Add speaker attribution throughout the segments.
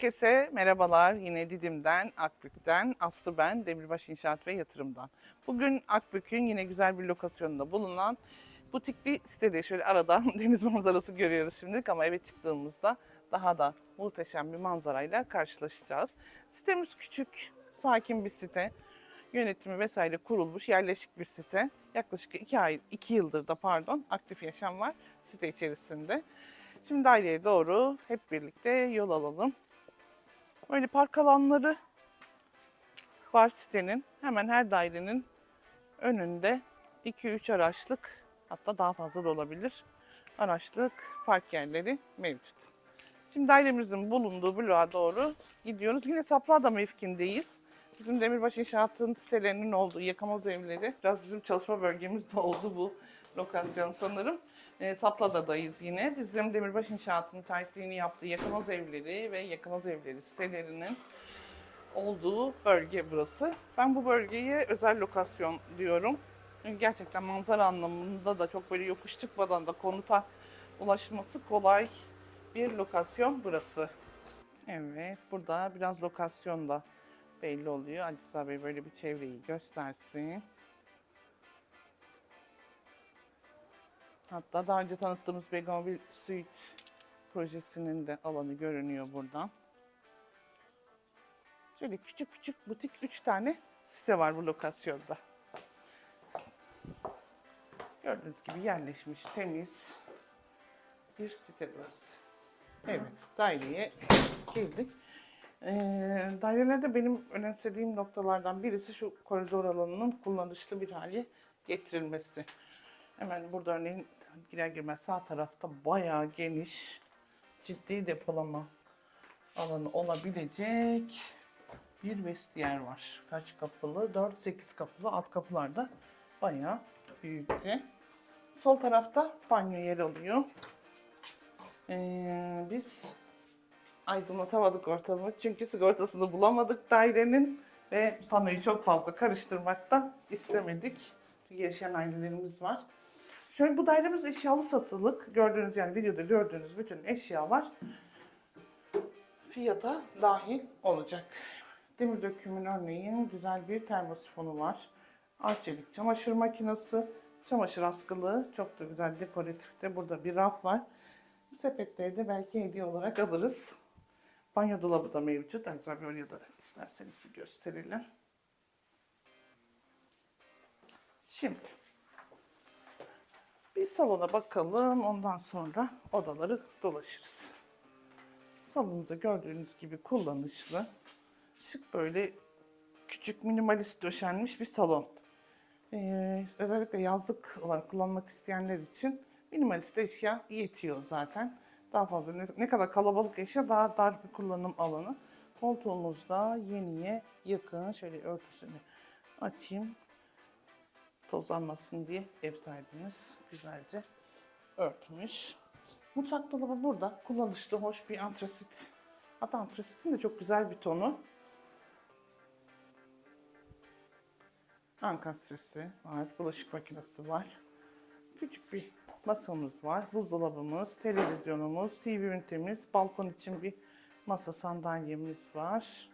Speaker 1: Herkese merhabalar. Yine Didim'den, Akbük'ten, Aslı ben, Demirbaş İnşaat ve Yatırım'dan. Bugün Akbük'ün yine güzel bir lokasyonunda bulunan butik bir sitede şöyle aradan deniz manzarası görüyoruz şimdilik ama eve çıktığımızda daha da muhteşem bir manzarayla karşılaşacağız. Sitemiz küçük, sakin bir site. Yönetimi vesaire kurulmuş, yerleşik bir site. Yaklaşık iki ay, iki yıldır da pardon aktif yaşam var site içerisinde. Şimdi daireye doğru hep birlikte yol alalım. Böyle park alanları var sitenin. Hemen her dairenin önünde 2-3 araçlık hatta daha fazla da olabilir. Araçlık park yerleri mevcut. Şimdi dairemizin bulunduğu bloğa doğru gidiyoruz. Yine Saplada mevkindeyiz. Bizim Demirbaş İnşaat'ın sitelerinin olduğu yakamoz evleri. Biraz bizim çalışma bölgemizde oldu bu lokasyon sanırım. E, Saplada'dayız yine. Bizim Demirbaş İnşaat'ın müteahhitliğini yaptığı yakamoz evleri ve yakamoz evleri sitelerinin olduğu bölge burası. Ben bu bölgeye özel lokasyon diyorum. Gerçekten manzara anlamında da çok böyle yokuş çıkmadan da konuta ulaşması kolay bir lokasyon burası. Evet, burada biraz lokasyon da belli oluyor. Ali Rıza Bey böyle bir çevreyi göstersin. Hatta daha önce tanıttığımız Begonville Suite projesinin de alanı görünüyor buradan. Şöyle küçük küçük butik 3 tane site var bu lokasyonda. Gördüğünüz gibi yerleşmiş, temiz bir site burası. Evet, daireye girdik. Ee, dairelerde benim önemsediğim noktalardan birisi şu koridor alanının kullanışlı bir hale getirilmesi. Hemen burada örneğin girer girmez sağ tarafta bayağı geniş, ciddi depolama alanı olabilecek bir vestiyer var. Kaç kapılı? 4-8 kapılı. Alt kapılarda bayağı büyüktü. Sol tarafta banyo yeri oluyor. Ee, biz aydınlatamadık ortamı çünkü sigortasını bulamadık dairenin ve panoyu çok fazla karıştırmak da istemedik. Yaşayan ailelerimiz var. Şöyle bu dairemiz eşyalı satılık. Gördüğünüz yani videoda gördüğünüz bütün eşyalar fiyata dahil olacak. Demir dökümün örneğin güzel bir termosifonu var. Arçelik çamaşır makinesi, çamaşır askılığı çok da güzel dekoratifte. Burada bir raf var. Sepetleri de belki hediye olarak alırız. Banyo dolabı da mevcut. Güzel bir oraya da isterseniz bir gösterelim. Şimdi bir salona bakalım. Ondan sonra odaları dolaşırız. Salonumuzda gördüğünüz gibi kullanışlı. Şık böyle küçük minimalist döşenmiş bir salon. Ee, özellikle yazlık olarak kullanmak isteyenler için minimalist eşya yetiyor zaten. Daha fazla ne, ne kadar kalabalık eşya daha dar bir kullanım alanı. Koltuğumuzda yeniye yakın şöyle örtüsünü açayım tozlanmasın diye ev sahibimiz güzelce örtmüş. Mutfak dolabı burada. Kullanışlı, hoş bir antrasit. Hatta antrasitin de çok güzel bir tonu. Ankastresi var, bulaşık makinesi var. Küçük bir masamız var, buzdolabımız, televizyonumuz, TV ünitemiz, balkon için bir masa sandalyemiz var.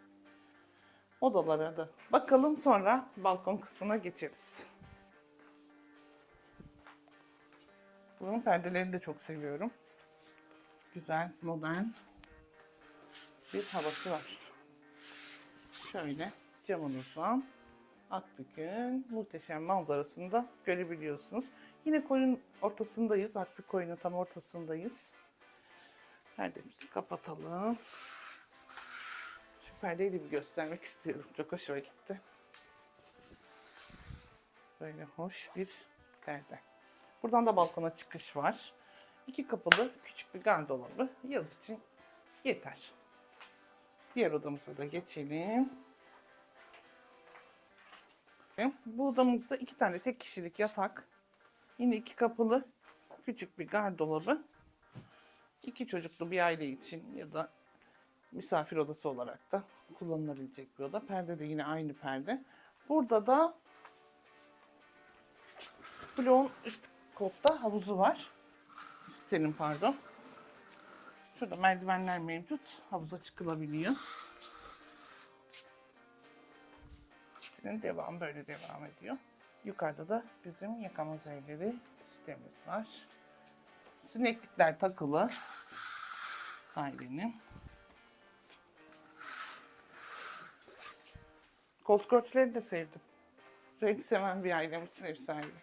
Speaker 1: Odalara da bakalım sonra balkon kısmına geçeriz. Bunun perdelerini de çok seviyorum. Güzel, modern bir havası var. Şöyle camımızdan Akbük'ün muhteşem manzarasını da görebiliyorsunuz. Yine koyun ortasındayız. Akbük koyunun tam ortasındayız. Perdemizi kapatalım. Şu perdeyi de bir göstermek istiyorum. Çok hoşuma gitti. Böyle hoş bir perde. Buradan da balkona çıkış var. İki kapılı küçük bir gardırobı yaz için yeter. Diğer odamıza da geçelim. Bu odamızda iki tane tek kişilik yatak. Yine iki kapılı küçük bir gardırobı. İki çocuklu bir aile için ya da misafir odası olarak da kullanılabilecek bir oda. Perde de yine aynı perde. Burada da bloğun üst kotta havuzu var. Sitenin pardon. Şurada merdivenler mevcut. Havuza çıkılabiliyor. Sitenin devamı böyle devam ediyor. Yukarıda da bizim yıkama evleri sitemiz var. Sineklikler takılı. Ailenin. Koltuk örtülerini de sevdim. Renk seven bir ailemiz ev sahibi.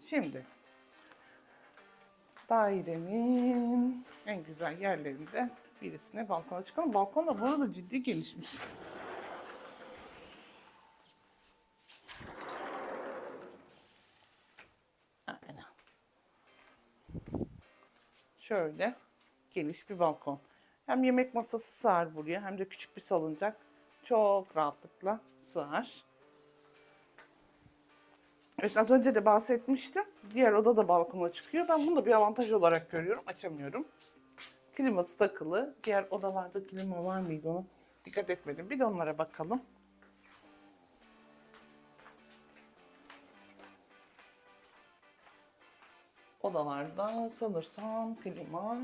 Speaker 1: Şimdi dairenin en güzel yerlerinden birisine balkona çıkalım. Balkon da bu arada ciddi gelişmiş. Aynen. Şöyle geniş bir balkon. Hem yemek masası sığar buraya hem de küçük bir salıncak. Çok rahatlıkla sığar. Evet az önce de bahsetmiştim. Diğer oda da balkona çıkıyor. Ben bunu da bir avantaj olarak görüyorum. Açamıyorum. Kliması takılı. Diğer odalarda klima var mıydı ona dikkat etmedim. Bir de onlara bakalım. Odalarda sanırsam klima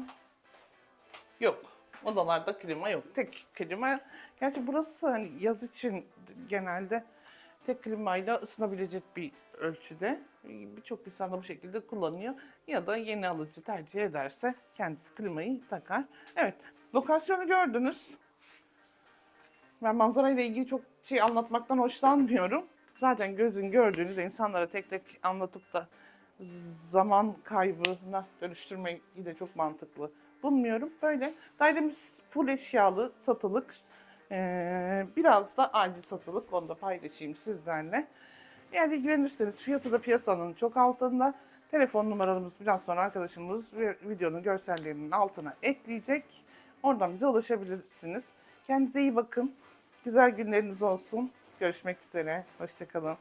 Speaker 1: yok. Odalarda klima yok. Tek klima. Gerçi burası hani yaz için genelde tek klimayla ısınabilecek bir ölçüde. Birçok insan da bu şekilde kullanıyor. Ya da yeni alıcı tercih ederse kendisi klimayı takar. Evet, lokasyonu gördünüz. Ben manzara ile ilgili çok şey anlatmaktan hoşlanmıyorum. Zaten gözün gördüğünü de insanlara tek tek anlatıp da zaman kaybına dönüştürmeyi de çok mantıklı bulmuyorum. Böyle dairemiz full eşyalı satılık. Ee, biraz da acil satılık. Onu da paylaşayım sizlerle. Eğer ilgilenirseniz fiyatı da piyasanın çok altında. Telefon numaralarımız biraz sonra arkadaşımız videonun görsellerinin altına ekleyecek. Oradan bize ulaşabilirsiniz. Kendinize iyi bakın. Güzel günleriniz olsun. Görüşmek üzere. Hoşçakalın.